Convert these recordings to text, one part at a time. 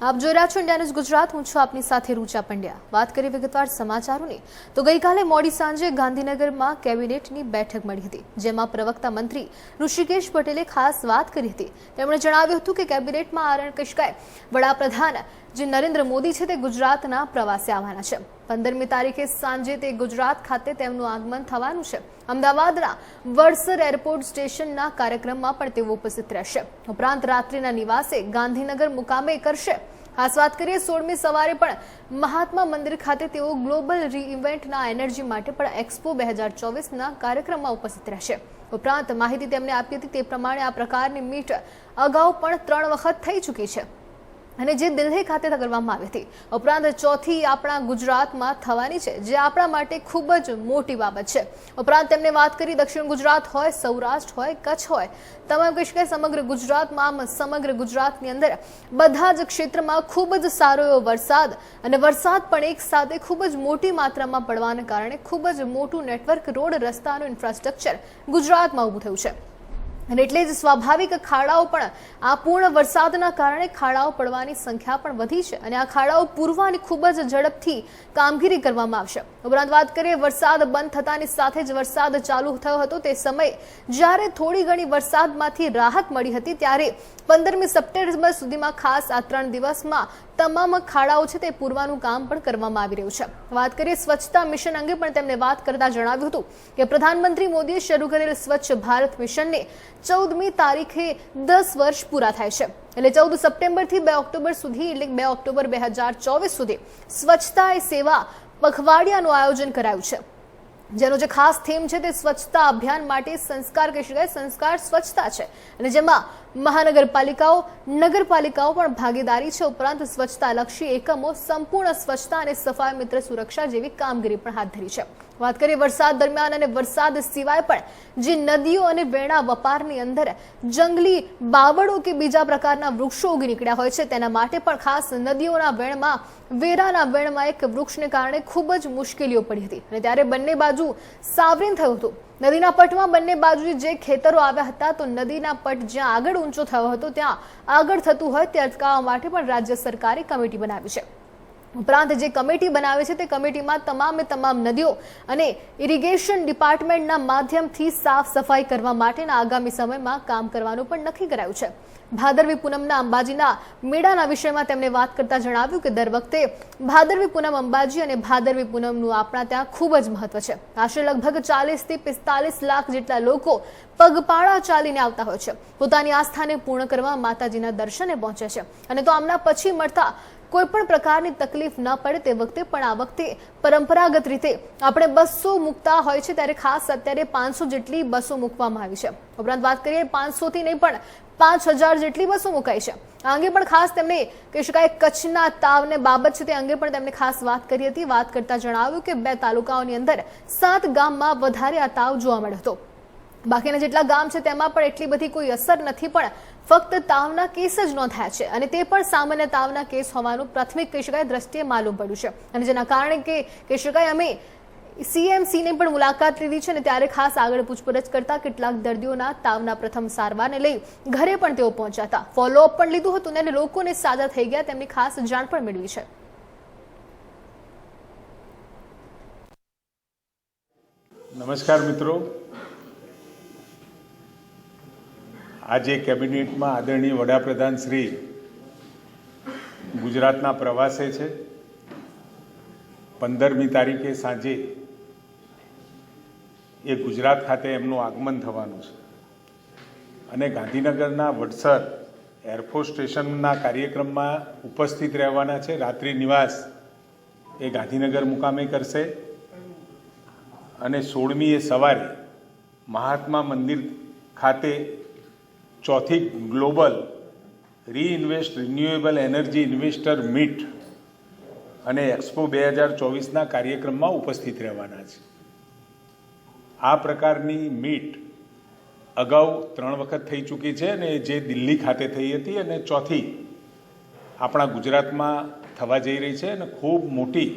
આપ જોઈ રહ્યા છો ઇન્ડિયા ગુજરાત. હું છું આપની સાથે રૂચા પંડ્યા. વાત કરીએ વિગતવાર સમાચારોની, તો ગઈકાલે મોડી સાંજે ગાંધીનગરમાં કેબિનેટની બેઠક મળી હતી, જેમાં પ્રવક્તા મંત્રી ઋષિકેશ પટેલે ખાસ વાત કરી હતી. તેમણે જણાવ્યું હતું કે કેબિનેટમાં આરણ કશકાય વડાપ્રધાન જે નરેન્દ્ર મોદી છે તે ગુજરાતના પ્રવાસે આવવાના છે. પંદરમી તારીખે સાંજે તે ગુજરાત ખાતે તેમનું આગમન થવાનું છે. અમદાવાદના વડસર એરપોર્ટ સ્ટેશનના કાર્યક્રમમાં પણ તેઓ ઉપસ્થિત રહેશે. ઉપરાંત રાત્રિના નિવાસે ગાંધીનગર મુકામે કરશે. ખાસ વાત કરીએ, સોળમી સવારે પણ મહાત્મા મંદિર ખાતે તેઓ ગ્લોબલ રીઇવેન્ટના એનર્જી માટે પણ એક્સપો બે હજાર ચોવીસના કાર્યક્રમમાં ઉપસ્થિત રહેશે. ઉપરાંત માહિતી તેમને આપી હતી તે પ્રમાણે આ પ્રકારની મીટ અગાઉ પણ ત્રણ વખત થઈ ચૂકી છે. અને જે દિલ્હી ખાતે કરવામાં આવી હતી. ઉપરાંત ચોથી આપણા ગુજરાતમાં થવાની છે, જે આપણા માટે ખૂબ જ મોટી બાબત છે. ઉપરાંત તેમણે વાત કરી, દક્ષિણ ગુજરાત હોય, સૌરાષ્ટ્ર હોય, કચ્છ હોય તમામ કહીશ કે સમગ્ર ગુજરાતમાં, આમ સમગ્ર ગુજરાતની અંદર બધા જ ક્ષેત્રમાં ખૂબ જ સારો એવો વરસાદ અને વરસાદ પણ એક સાથે ખૂબ જ મોટી માત્રામાં પડવાને કારણે ખૂબ જ મોટું નેટવર્ક, રોડ, રસ્તાનું ઇન્ફ્રાસ્ટ્રક્ચર ગુજરાતમાં ઊભું થયું છે. અને એટલે જ સ્વાભાવિક ખાડાઓ પણ આ પૂર્ણ વરસાદના કારણે ખાડાઓ પડવાની સંખ્યા પણ વધી છે અને આ ખાડાઓ પૂરવાની ખૂબ જ ઝડપથી કામગીરી કરવામાં આવશે. ઉપરાંત વાત કરીએ, વરસાદ બંધ થતાની સાથે જ વરસાદ ચાલુ થયો હતો. તે સમયે જ્યારે થોડી ઘણી વરસાદમાંથી રાહત મળી હતી, ત્યારે પંદરમી સપ્ટેમ્બર સુધીમાં ખાસ આ ત્રણ દિવસમાં તમામ ખાડાઓ છે તે પૂરવાનું કામ પણ કરવામાં આવી રહ્યું છે. વાત કરીએ સ્વચ્છતા મિશન અંગે પણ તેમણે વાત કરતા જણાવ્યું હતું કે, પ્રધાનમંત્રી મોદીએ શરૂ કરેલ સ્વચ્છ ભારત મિશનને ચૌદમી તારીખે દસ વર્ષ પૂરા થાય છે. એટલે ચૌદ સપ્ટેમ્બરથી બે ઓક્ટોબર સુધી, એટલે બે ઓક્ટોબર બે હજાર ચોવીસ સુધી સ્વચ્છતા એ સેવા પખવાડિયાનું આયોજન કરાયું છે. જેનો જે ખાસ થીમ છે તે સ્વચ્છતા અભિયાન માટે સંસ્કાર કહી શકાય, સંસ્કાર સ્વચ્છતા છે. અને જેમાં મહાનગરપાલિકાઓ, નગરપાલિકાઓ પણ ભાગીદારી છે. ઉપરાંત સ્વચ્છતા લક્ષી એકમો, સંપૂર્ણ સ્વચ્છતા અને સફાઈ મિત્ર સુરક્ષા જેવી કામગીરી પણ હાથ ધરી છે. વાત કરીએ વરસાદ દરમિયાન અને વરસાદ સિવાય પણ જે નદીઓ અને વેણા વપારની અંદર જંગલી બાવળો કે બીજા પ્રકારના વૃક્ષો ઉગી નીકળ્યા હોય છે, તેના માટે પણ ખાસ નદીઓના વેણમાં, વેરાના વેણમાં એક વૃક્ષને કારણે ખૂબ જ મુશ્કેલીઓ પડી હતી. અને ત્યારે બંને બાજુ સાવરીન થયું હતું. નદીના પટમાં બંને બાજુ જે ખેતરો આવ્યા હતા, તો નદીના પટ જ્યાં આગળ ઊંચો થયો હતો, ત્યાં આગળ થતું હોય તે અટકાવવા માટે પણ રાજ્ય સરકારે કમિટી બનાવી છે. ઉપરાંત જે કમિટી બનાવે છે, તે કમિટીમાં તમામે તમામ નદીઓ અને ઇરિગેશન ડિપાર્ટમેન્ટના માધ્યમથી સાફ સફાઈ કરવા માટેના આગામી સમયમાં કામ કરવાનું પણ નક્કી કરાયું છે. ભાદરવી પૂનમના અંબાજીના મેળાના વિષયમાં તેમણે વાત કરતા જણાવ્યું કે દર વખતે ભાદરવી પૂનમ અંબાજી અને ભાદરવી પૂનમનું આપણા ત્યાં ખૂબ જ મહત્વ છે. આશરે લગભગ ચાલીસથી પિસ્તાલીસ લાખ જેટલા લોકો પગપાળા ચાલીને આવતા હોય છે. પોતાની આસ્થાને પૂર્ણ કરવા માતાજીના દર્શને પહોંચે છે. અને તો આમના પછી મળતા કોઈ પણ પ્રકારની તકલીફ ન પડે તે વખતે પણ આ વખતે પરંપરાગત રીતે આપણે બસો મૂકતા હોય છે, ત્યારે ખાસ અત્યારે પાંચસો જેટલી બસો મૂકવામાં આવી છે. ઉપરાંત વાત કરીએ પાંચસોથી નહીં પણ પાંચ હજાર જેટલી બસો મુકાઈ છે. આ અંગે પણ ખાસ તેમણે કહી શકાય કચ્છના તાવને બાબત છે તે અંગે પણ તેમણે ખાસ વાત કરી હતી. વાત કરતા જણાવ્યું કે બે તાલુકાઓની અંદર સાત ગામમાં વધારે આ તાવ જોવા મળ્યો હતો. બાકીના જેટલા ગામ છે તેમાં પણ એટલી બધી કોઈ અસર નથી, પણ ફક્ત તાવના કેસ જ નોંધાયા છે અને તે પણ સામાન્ય તાવના કેસ હોવાનું પ્રાથમિક કહી શકાય દ્રષ્ટિએ માલુમ પડ્યું છે. અને જેના કારણે કે કહી શકાય અમે સીએમસીની પણ મુલાકાત લીધી છે અને ત્યારે ખાસ આગળ પૂછપરછ કરતા કેટલાક દર્દીઓના તાવના પ્રથમ સારવારને લઈ ઘરે પણ તેઓ પહોંચ્યા હતા. ફોલોઅપ પણ લીધું હતું અને લોકોને સાજા થઈ ગયા, તેમની ખાસ જાણ પણ મેળવી છે. નમસ્કાર મિત્રો. આજે કેબિનેટમાં આદરણીય વડાપ્રધાન શ્રી ગુજરાતના પ્રવાસે છે. પંદરમી તારીખે સાંજે એ ગુજરાત ખાતે એમનું આગમન થવાનું છે. અને ગાંધીનગરના વડસર એરફોર્સ સ્ટેશનના કાર્યક્રમમાં ઉપસ્થિત રહેવાના છે રાત્રિ નિવાસ. એ ગાંધીનગર મુકામે કરશે. અને સોળમીએ સવારે મહાત્મા મંદિર ખાતે ચોથી global reinvest renewable energy investor meet અને એક્સપો બે હજાર ચોવીસના કાર્યક્રમમાં ઉપસ્થિત રહેવાના છે. આ પ્રકારની મીટ અગાઉ ત્રણ વખત થઈ ચૂકી છે અને જે દિલ્હી ખાતે થઈ હતી અને ચોથી આપણા ગુજરાતમાં થવા જઈ રહી છે અને ખૂબ મોટી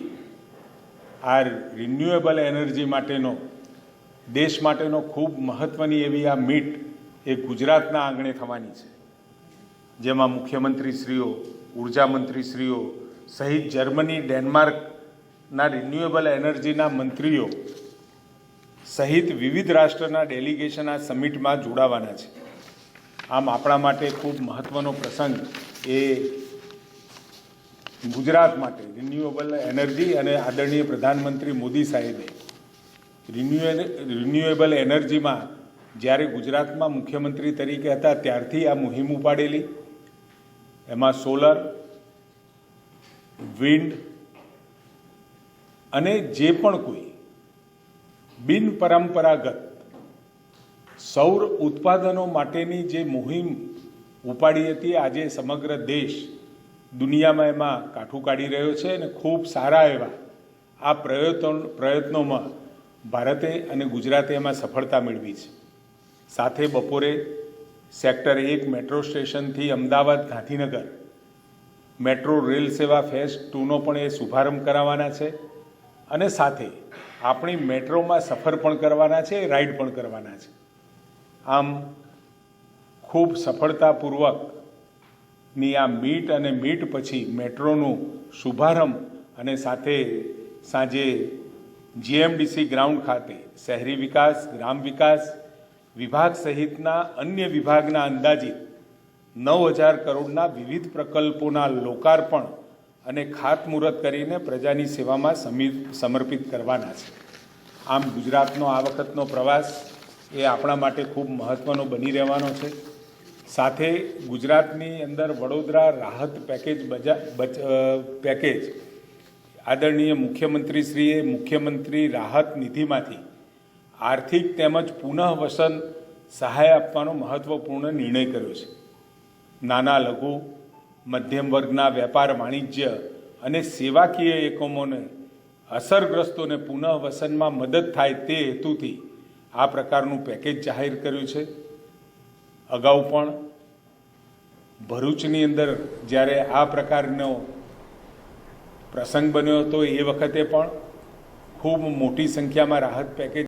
આ રિન્યુએબલ એનર્જી માટેનો, દેશ માટેનો ખૂબ મહત્ત્વની એવી આ મીટ એ ગુજરાતના આંગણે થવાની છે. જેમાં મુખ્યમંત્રીશ્રીઓ, ઊર્જા મંત્રીશ્રીઓ, સહિત જર્મની, ડેનમાર્કના રિન્યુએબલ એનર્જીના મંત્રીઓ સહિત વિવિધ રાષ્ટ્રના ડેલિગેશન આ સમિટમાં જોડાવાના છે. આમ આપણા માટે ખૂબ મહત્ત્વનો પ્રસંગ એ ગુજરાત માટે રિન્યુએબલ એનર્જી અને આદરણીય પ્રધાનમંત્રી મોદી સાહેબે રિન્યુએ રિન્યુએબલ એનર્જીમાં જ્યારે ગુજરાતમાં મુખ્યમંત્રી તરીકે હતા ત્યારથી આ મુહિમ ઉપાડેલી. એમાં સોલર વિન્ડ અને જે પણ કોઈ બિન પરંપરાગત સૌર ઉત્પાદનો માટેની જે મુહિમ ઉપાડી હતી આજે સમગ્ર દેશ દુનિયામાં એમાં કાઠું કાઢી રહ્યો છે અને ખૂબ સારા એવા આ પ્રયત્નો પ્રયત્નોમાં ભારતે અને ગુજરાતે એમાં સફળતા મેળવી છે. સાથે બપોરે સેક્ટર એક મેટ્રો સ્ટેશનથી અમદાવાદ ગાંધીનગર મેટ્રો રેલ સેવા ફેઝ ટુનો પણ એ શુભારંભ કરાવવાના છે અને સાથે આપણી મેટ્રોમાં સફર પણ કરવાના છે, રાઈડ પણ કરવાના છે. આમ ખૂબ સફળતાપૂર્વકની આ મીટ અને મીટ પછી મેટ્રોનું શુભારંભ અને સાથે સાંજે જીએમડીસી ગ્રાઉન્ડ ખાતે શહેરી વિકાસ, ગ્રામ વિકાસ વિભાગ સહિતના અન્ય વિભાગના અંદાજિત નવ હજાર કરોડના વિવિધ પ્રકલ્પોના લોકાર્પણ અને ખાતમુહૂર્ત કરીને પ્રજાની સેવામાં સમીર સમર્પિત કરવાના છે. આમ ગુજરાતનો આ વખતનો પ્રવાસ એ આપણા માટે ખૂબ મહત્ત્વનો બની રહેવાનો છે. સાથે ગુજરાતની અંદર વડોદરા રાહત પેકેજ બજા પેકેજ આદરણીય મુખ્યમંત્રીશ્રીએ મુખ્યમંત્રી રાહત નિધિમાંથી આર્થિક તેમજ પુનઃવસન સહાય આપવાનો મહત્ત્વપૂર્ણ નિર્ણય કર્યો છે. નાના લઘુ મધ્યમ વર્ગના વેપાર વાણિજ્ય અને સેવાકીય એકમોને, અસરગ્રસ્તોને પુનઃવસનમાં મદદ થાય તે હેતુથી આ પ્રકારનું પેકેજ જાહેર કર્યું છે. અગાઉ પણ ભરૂચની અંદર જ્યારે આ પ્રકારનો પ્રસંગ બન્યો હતો એ વખતે પણ ખૂબ મોટી સંખ્યામાં રાહત પેકેજ